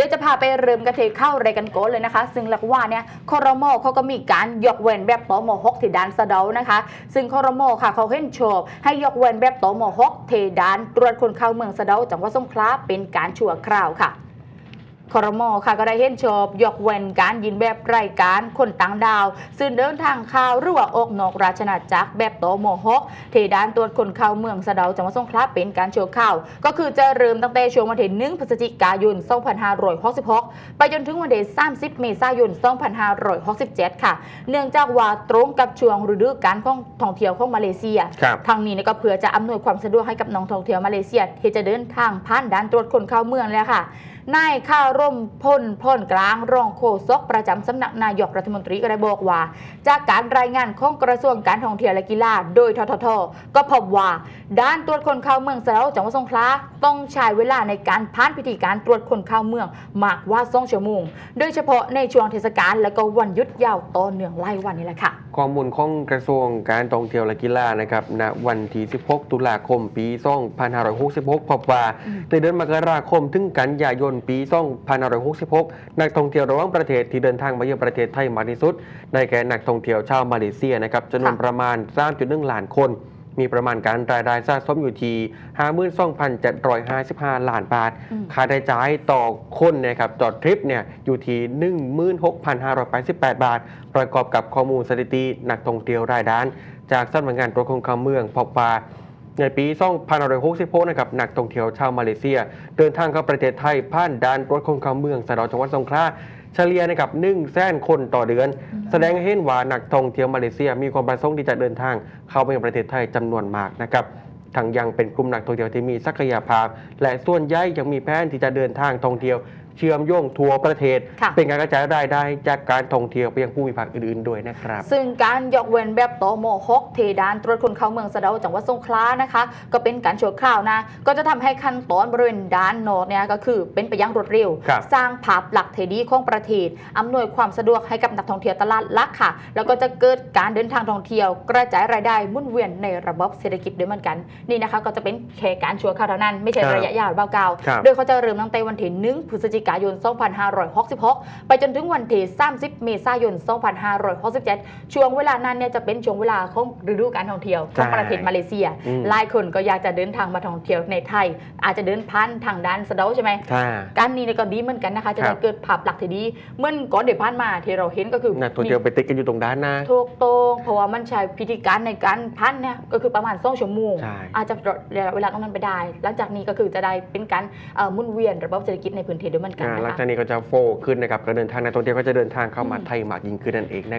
ดี๋ยวจะพาไปเริ่มกันเทเข้ารายกันโกนเลยนะคะ ซึ่งหลักว่าเนี่ยคอรมอเขาก็มีการยกเว้นแบบโตมหกที่ด้านสะเดานะคะ ซึ่งคอรมอค่ะเขาเห็นชอบให้ยกเว้นแบบโตมหกเทดานตรวจคนเข้าเมืองสะเดาจังหวัดสงขลาเป็นการชั่วคราวค่ะ คอรมอค่ะก็ได้เห็นชอบยกเว้นการยินแบบรายการคนต่างดาว ซึ่งเดินทางข่าวหรือว่าออกนอกราชนาจักรแบบโตโมฮกเทดานตรวจคนเข้าเมืองสะเดาจังหวัดสงขลาเป็นการโชว์ข่าว ก็คือจะเริ่มตั้งแต่ช่วงวันที่1พฤศจิกายน 2566 ไปจนถึงวันที่30 เมษายน 2567 ค่ะ เนื่องจากว่าตรงกับช่วงฤดูกาลของท่องเที่ยวของมาเลเซีย ทางนี้ก็เพื่อจะอำนวยความสะดวกให้กับน้องท่องเที่ยวมาเลเซียที่จะเดินทางผ่านด่านตรวจคนเข้าเมืองแล้วค่ะ นายข้าวร่มพ่นพ่นกลางรองโฆษกประจำสำนักนายกรัฐมนตรีก็ได้บอกว่า จากการรายงานของกระทรวงการท่องเที่ยวและกีฬาโดยททท ก็พบว่าด้านตรวจคนเข้าเมืองสะจังหวัดสงขลาต้องใช้เวลาในการผ่านพิธีการตรวจคนเข้าเมืองมากกว่าสองชั่วโมงโดยเฉพาะในช่วงเทศกาลและก็วันหยุดยาวต่อเนื่องไล่วันนี้แหละค่ะ ข้อมูลของกระทรวงการท่องเที่ยวและกีฬานะครับณวันที่ 16 ตุลาคม ปี 2566 พบว่าอืมในเดือนมกราคมถึงกันยายน ปี 2566 นักท่องเที่ยวระหว่างประเทศที่เดินทางมาเยือนประเทศไทยมากที่สุด ได้แก่นักท่องเที่ยวชาวมาเลเซียนะครับจำนวนค่ะประมาณ 3.1 ล้านคน มีประมาณการรายได้สะสมอยู่ที่52,755 ล้านบาทอืมค่าใช้จ่ายต่อคนเนะครับต่อทริปเนี่ยอยู่ที่ 16,588 บาท ประกอบกับข้อมูลสถิตินักท่องเที่ยวรายด้าน จากสำนักงานตรวจคนเข้าเมืองพบว่า ในปี2566นะครับนักท่องเที่ยวชาวมาเลเซีย เดินทางเข้าประเทศไทยผ่านด่านตรวจคนเข้าเมืองสะเดาจังหวัดสงขลาเฉลี่ยนะครับ1แสนคนต่อเดือน แสดงให้เห็นว่านักท่องเที่ยวมาเลเซีย มีความประสงค์ที่จะเดินทางเข้าไปยังประเทศไทยจำนวนมากนะครับทั้งยังเป็นกลุ่มนักท่องเที่ยวที่มีศักยภาพ และส่วนใหญ่ยังมีแผนที่จะเดินทางท่องเที่ยว เชื่อมโยงทั่วประเทศ ค่ะ เป็นการกระจายรายได้จากการท่องเที่ยวไปยังผู้มีภาคอื่นๆด้วยนะครับ ซึ่งการยกเว้นแบบโตโมฮกเทดานตรวจคนเข้าเมืองสะเดาจังหวัดสงขลานะคะ ก็เป็นการชั่วคราวนะ ก็จะทำให้ขั้นตอนบริเวณด้านโนดเนี่ยก็คือเป็นไปอยังรวดเร็ว ครับ สร้างภาพลักษณ์เทดีของประเทศอำนวยความสะดวกให้กับนักท่องเที่ยวตลาดหลักค่ะ แล้วก็จะเกิดการเดินทางท่องเที่ยว กระจายรายได้หมุนเวียนในระบบเศรษฐกิจด้วยเหมือนกัน นี่นะคะ ก็จะเป็นแค่การชั่วคราวเท่านั้นไม่ใช่ครับระยะยาวเบาเก่าครับ โดยเขาจะเริ่มตั้งแต่วันที่1พฤศจิกายน 2566 ไปจนถึงวันที่ 30 เมษายน 2567 ช่วงเวลานั้นเนี่ยจะเป็นช่วงเวลาของฤดูการท่องเที่ยวของใช่ประเทศมาเลเซียอืมหลายคนก็อยากจะเดินทางมาท่องเที่ยวในไทย อาจจะเดินพันทางด้านสะเดาใช่ไหมถ้าการนี้เนี่ยก็ดีเหมือนกันนะคะ จะครัได้บเกิดภาพลักษณ์ที่ดีเหมื่อนก่อนเดี๋ยวผ่านมาที่เราเห็นก็คือนักท่องเที่ยวไปติดกันอยู่ตรงด้านหน้าถูกต้องเพราะว่ามันใช้พิธีการในการพันเนี่ยก็คือประมาณสองชั่วโมงใช่อาจจะลดเวลาตรงนั้นไปได้ หลังจากนี้ก็คือจะได้เป็นการเอ่อหมุนเวียนระบบเศรษฐกิจในพื้นที่ด้วยเหมือนกันอ่านะหลังคะจากนี้ก็จะโฟขึ้นนะครับการเดินทางนักท่องเที่ยวก็จะเดินทางเข้ามาอืมไทยมากยิ่งขึ้นนั่นเองนะ